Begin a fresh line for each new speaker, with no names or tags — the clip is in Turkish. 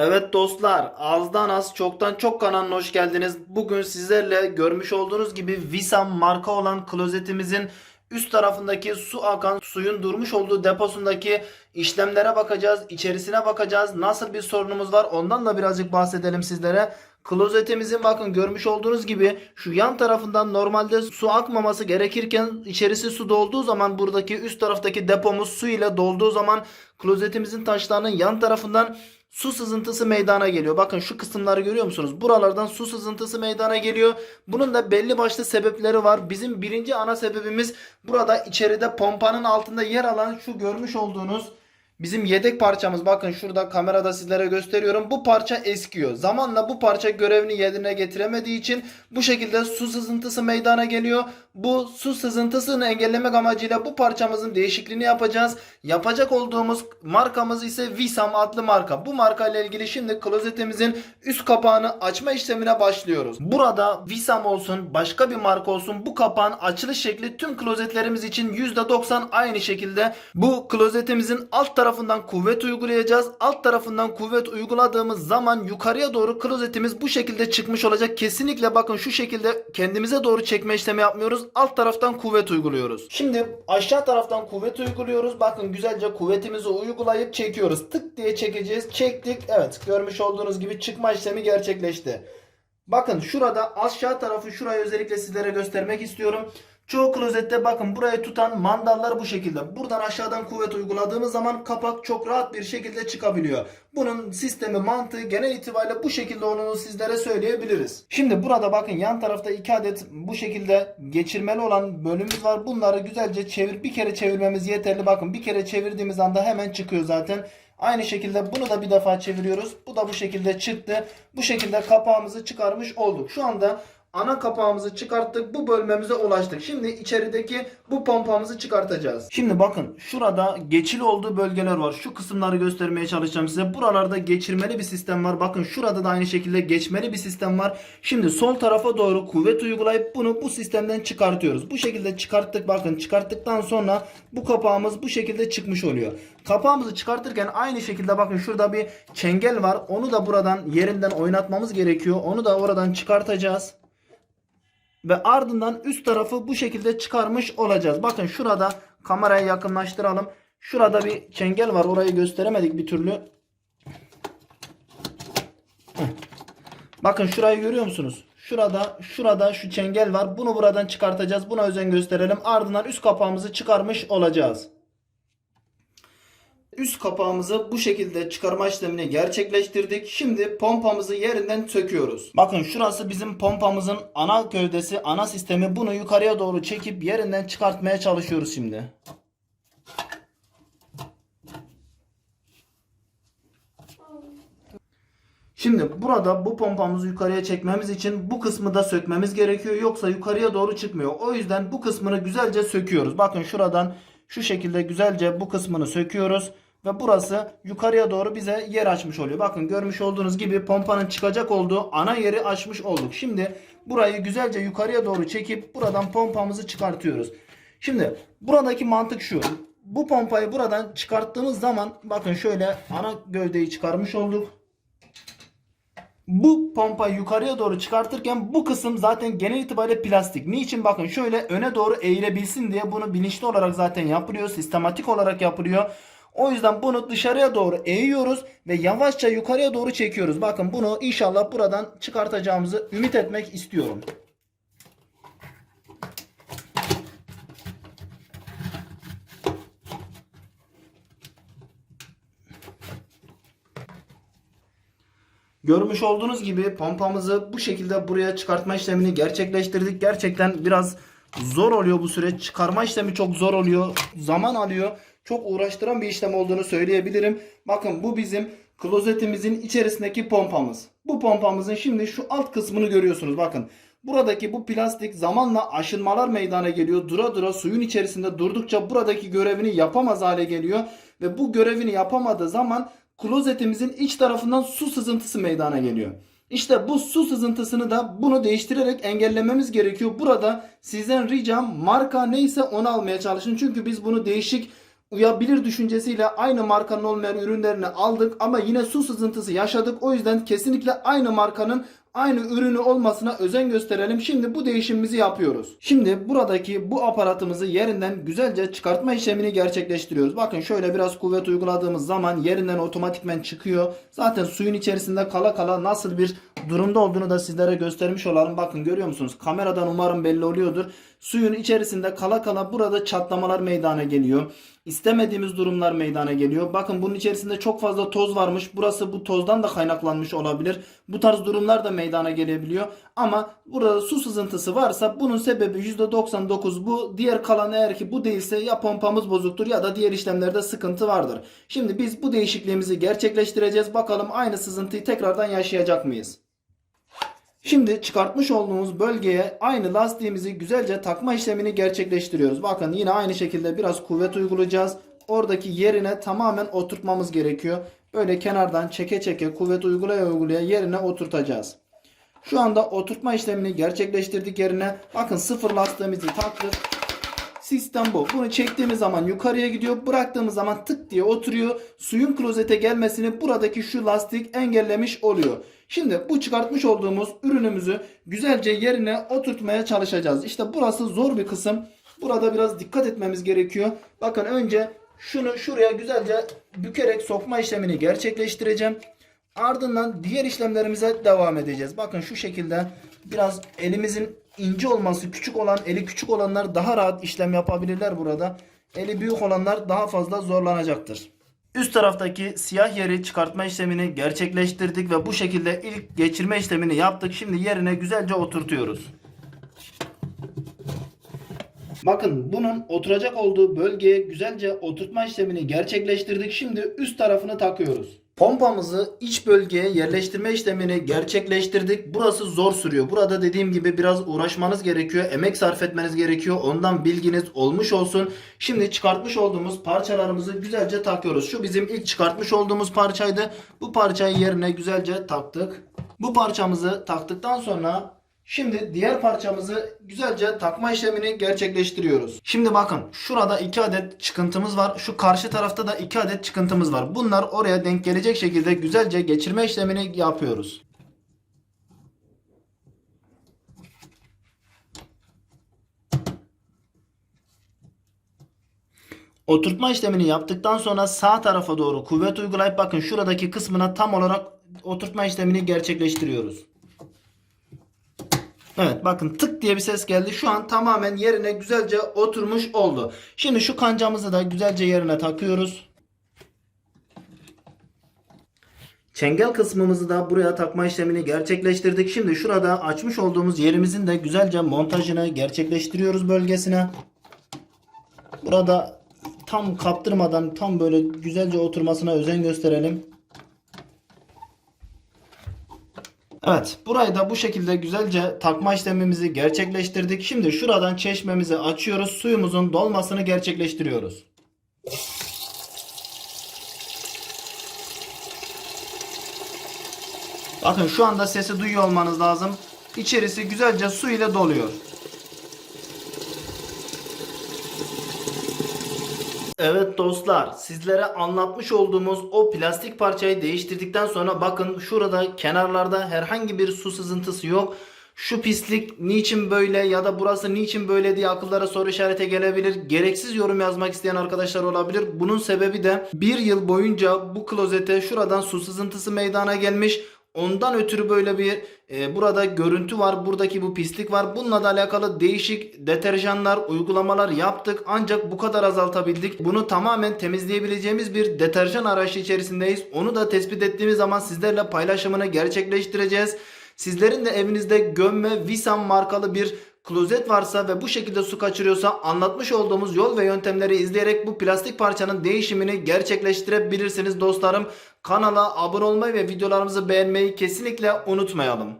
Evet dostlar, azdan az çoktan çok kanalına hoş geldiniz. Bugün sizlerle görmüş olduğunuz gibi Visam marka olan klozetimizin üst tarafındaki su akan suyun durmuş olduğu deposundaki işlemlere bakacağız, içerisine bakacağız. Nasıl bir sorunumuz var ondan da birazcık bahsedelim sizlere. Klozetimizin bakın görmüş olduğunuz gibi şu yan tarafından normalde su akmaması gerekirken içerisi su dolduğu zaman buradaki üst taraftaki depomuz su ile dolduğu zaman klozetimizin taşlarının yan tarafından su sızıntısı meydana geliyor. Bakın şu kısımları görüyor musunuz? Buralardan su sızıntısı meydana geliyor. Bunun da belli başlı sebepleri var. Bizim birinci ana sebebimiz burada içeride pompanın altında yer alan şu görmüş olduğunuz Bizim yedek parçamız bakın şurada kamerada sizlere gösteriyorum. Bu parça eskiyor. Zamanla bu parça görevini yerine getiremediği için bu şekilde su sızıntısı meydana geliyor. Bu su sızıntısını engellemek amacıyla bu parçamızın değişikliğini yapacağız. Yapacak olduğumuz markamız ise Visam adlı marka. Bu marka ile ilgili şimdi klozetimizin üst kapağını açma işlemine başlıyoruz. Burada Visam olsun başka bir marka olsun bu kapağın açılış şekli tüm klozetlerimiz için %90 aynı şekilde. Bu klozetimizin alt tarafından kuvvet uygulayacağız. Alt tarafından kuvvet uyguladığımız zaman yukarıya doğru klozetimiz bu şekilde çıkmış olacak. Kesinlikle bakın şu şekilde kendimize doğru çekme işlemi yapmıyoruz. Alt taraftan kuvvet uyguluyoruz. Şimdi aşağı taraftan kuvvet uyguluyoruz. Bakın güzelce kuvvetimizi uygulayıp çekiyoruz. Tık diye çekeceğiz. Çektik. Evet görmüş olduğunuz gibi çıkma işlemi gerçekleşti. Bakın şurada aşağı tarafı şurayı özellikle sizlere göstermek istiyorum. Çoğu klozette bakın burayı tutan mandallar bu şekilde. Buradan aşağıdan kuvvet uyguladığımız zaman kapak çok rahat bir şekilde çıkabiliyor. Bunun sistemi mantığı genel itibariyle bu şekilde olduğunu sizlere söyleyebiliriz. Şimdi burada bakın yan tarafta iki adet bu şekilde geçirmeli olan bölümümüz var. Bunları güzelce çevir bir kere çevirmemiz yeterli. Bakın bir kere çevirdiğimiz anda hemen çıkıyor zaten. Aynı şekilde bunu da bir defa çeviriyoruz. Bu da bu şekilde çıktı. Bu şekilde kapağımızı çıkarmış olduk. Şu anda ana kapağımızı çıkarttık. Bu bölmemize ulaştık. Şimdi içerideki bu pompamızı çıkartacağız. Şimdi bakın şurada geçili olduğu bölgeler var. Şu kısımları göstermeye çalışacağım size. Buralarda geçirmeli bir sistem var. Bakın şurada da aynı şekilde geçmeli bir sistem var. Şimdi sol tarafa doğru kuvvet uygulayıp bunu bu sistemden çıkartıyoruz. Bu şekilde çıkarttık. Bakın çıkarttıktan sonra bu kapağımız bu şekilde çıkmış oluyor. Kapağımızı çıkartırken aynı şekilde bakın şurada bir çengel var. Onu da buradan yerinden oynatmamız gerekiyor. Onu da oradan çıkartacağız. Ve ardından üst tarafı bu şekilde çıkarmış olacağız. Bakın şurada kamerayı yakınlaştıralım. Şurada bir çengel var. Orayı gösteremedik bir türlü. Bakın şurayı görüyor musunuz? Şurada, şurada şu çengel var. Bunu buradan çıkartacağız. Buna özen gösterelim. Ardından üst kapağımızı çıkarmış olacağız. Üst kapağımızı bu şekilde çıkarma işlemini gerçekleştirdik. Şimdi pompamızı yerinden söküyoruz. Bakın şurası bizim pompamızın ana gövdesi, ana sistemi. Bunu yukarıya doğru çekip yerinden çıkartmaya çalışıyoruz şimdi. Şimdi burada bu pompamızı yukarıya çekmemiz için bu kısmı da sökmemiz gerekiyor. Yoksa yukarıya doğru çıkmıyor. O yüzden bu kısmını güzelce söküyoruz. Bakın şuradan şu şekilde güzelce bu kısmını söküyoruz. Ve burası yukarıya doğru bize yer açmış oluyor. Bakın görmüş olduğunuz gibi pompanın çıkacak olduğu ana yeri açmış olduk. Şimdi burayı güzelce yukarıya doğru çekip buradan pompamızı çıkartıyoruz. Şimdi buradaki mantık şu. Bu pompayı buradan çıkarttığımız zaman bakın şöyle ana gövdeyi çıkarmış olduk. Bu pompayı yukarıya doğru çıkartırken bu kısım zaten genel itibariyle plastik. Niçin? Bakın şöyle öne doğru eğilebilsin diye bunu bilinçli olarak zaten yapılıyor. Sistematik olarak yapılıyor. O yüzden bunu dışarıya doğru eğiyoruz ve yavaşça yukarıya doğru çekiyoruz. Bakın bunu inşallah buradan çıkartacağımızı ümit etmek istiyorum. Görmüş olduğunuz gibi pompamızı bu şekilde buraya çıkartma işlemini gerçekleştirdik. Gerçekten biraz zor oluyor bu süreç. Çıkarma işlemi çok zor oluyor. Zaman alıyor. Çok uğraştıran bir işlem olduğunu söyleyebilirim. Bakın bu bizim klozetimizin içerisindeki pompamız. Bu pompamızın şimdi şu alt kısmını görüyorsunuz. Bakın buradaki bu plastik zamanla aşınmalar meydana geliyor. Dura dura suyun içerisinde durdukça buradaki görevini yapamaz hale geliyor. Ve bu görevini yapamadığı zaman klozetimizin iç tarafından su sızıntısı meydana geliyor. İşte bu su sızıntısını da bunu değiştirerek engellememiz gerekiyor. Burada sizden ricam marka neyse onu almaya çalışın. Çünkü biz bunu değişik uyabilir düşüncesiyle aynı markanın olmayan ürünlerini aldık ama yine su sızıntısı yaşadık. O yüzden kesinlikle aynı markanın aynı ürünü olmasına özen gösterelim. Şimdi bu değişimimizi yapıyoruz. Şimdi buradaki bu aparatımızı yerinden güzelce çıkartma işlemini gerçekleştiriyoruz. Bakın şöyle biraz kuvvet uyguladığımız zaman yerinden otomatikmen çıkıyor. Zaten suyun içerisinde kala kala nasıl bir durumda olduğunu da sizlere göstermiş olalım. Bakın görüyor musunuz? Kameradan umarım belli oluyordur. Suyun içerisinde kala kala burada çatlamalar meydana geliyor. İstemediğimiz durumlar meydana geliyor. Bakın bunun içerisinde çok fazla toz varmış. Burası bu tozdan da kaynaklanmış olabilir. Bu tarz durumlar da meydana gelebiliyor. Ama burada su sızıntısı varsa bunun sebebi %99 bu. Diğer kalan eğer ki bu değilse ya pompamız bozuktur ya da diğer işlemlerde sıkıntı vardır. Şimdi biz bu değişikliğimizi gerçekleştireceğiz. Bakalım aynı sızıntıyı tekrardan yaşayacak mıyız? Şimdi çıkartmış olduğumuz bölgeye aynı lastiğimizi güzelce takma işlemini gerçekleştiriyoruz. Bakın yine aynı şekilde biraz kuvvet uygulayacağız. Oradaki yerine tamamen oturtmamız gerekiyor. Böyle kenardan çeke çeke kuvvet uygulaya uygulaya yerine oturtacağız. Şu anda oturtma işlemini gerçekleştirdik yerine. Bakın sıfır lastiğimizi taktık. Sistem bu. Bunu çektiğimiz zaman yukarıya gidiyor. Bıraktığımız zaman tık diye oturuyor. Suyun klozete gelmesini buradaki şu lastik engellemiş oluyor. Şimdi bu çıkartmış olduğumuz ürünümüzü güzelce yerine oturtmaya çalışacağız. İşte burası zor bir kısım. Burada biraz dikkat etmemiz gerekiyor. Bakın önce şunu şuraya güzelce bükerek sokma işlemini gerçekleştireceğim. Ardından diğer işlemlerimize devam edeceğiz. Bakın şu şekilde biraz elimizin ince olması, küçük olan, eli küçük olanlar daha rahat işlem yapabilirler burada. Eli büyük olanlar daha fazla zorlanacaktır. Üst taraftaki siyah yeri çıkartma işlemini gerçekleştirdik ve bu şekilde ilk geçirme işlemini yaptık. Şimdi yerine güzelce oturtuyoruz. Bakın bunun oturacak olduğu bölgeye güzelce oturtma işlemini gerçekleştirdik. Şimdi üst tarafını takıyoruz. Pompamızı iç bölgeye yerleştirme işlemini gerçekleştirdik. Burası zor sürüyor. Burada dediğim gibi biraz uğraşmanız gerekiyor. Emek sarf etmeniz gerekiyor. Ondan bilginiz olmuş olsun. Şimdi çıkartmış olduğumuz parçalarımızı güzelce takıyoruz. Şu bizim ilk çıkartmış olduğumuz parçaydı. Bu parçayı yerine güzelce taktık. Bu parçamızı taktıktan sonra Şimdi diğer parçamızı güzelce takma işlemini gerçekleştiriyoruz. Şimdi bakın şurada 2 adet çıkıntımız var. Şu karşı tarafta da 2 adet çıkıntımız var. Bunlar oraya denk gelecek şekilde güzelce geçirme işlemini yapıyoruz. Oturtma işlemini yaptıktan sonra sağ tarafa doğru kuvvet uygulayıp bakın şuradaki kısmına tam olarak oturtma işlemini gerçekleştiriyoruz. Evet bakın tık diye bir ses geldi. Şu an tamamen yerine güzelce oturmuş oldu. Şimdi şu kancamızı da güzelce yerine takıyoruz. Çengel kısmımızı da buraya takma işlemini gerçekleştirdik. Şimdi şurada açmış olduğumuz yerimizin de güzelce montajını gerçekleştiriyoruz bölgesine. Burada tam kaptırmadan tam böyle güzelce oturmasına özen gösterelim. Evet burayı da bu şekilde güzelce takma işlemimizi gerçekleştirdik. Şimdi şuradan çeşmemizi açıyoruz. Suyumuzun dolmasını gerçekleştiriyoruz. Bakın şu anda sesi duyuyor olmanız lazım. İçerisi güzelce su ile doluyor. Evet dostlar sizlere anlatmış olduğumuz o plastik parçayı değiştirdikten sonra bakın şurada kenarlarda herhangi bir su sızıntısı yok. Şu pislik niçin böyle ya da burası niçin böyle diye akıllara soru işareti gelebilir. Gereksiz yorum yazmak isteyen arkadaşlar olabilir. Bunun sebebi de bir yıl boyunca bu klozete şuradan su sızıntısı meydana gelmiş. Ondan ötürü böyle bir e, burada görüntü var. Buradaki bu pislik var. Bununla da alakalı değişik deterjanlar, uygulamalar yaptık. Ancak bu kadar azaltabildik. Bunu tamamen temizleyebileceğimiz bir deterjan arayışı içerisindeyiz. Onu da tespit ettiğimiz zaman sizlerle paylaşımını gerçekleştireceğiz. Sizlerin de evinizde gömme Visan markalı bir klozet varsa ve bu şekilde su kaçırıyorsa anlatmış olduğumuz yol ve yöntemleri izleyerek bu plastik parçanın değişimini gerçekleştirebilirsiniz dostlarım. Kanala abone olmayı ve videolarımızı beğenmeyi kesinlikle unutmayalım.